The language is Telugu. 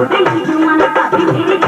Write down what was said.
ఉదయం మన పది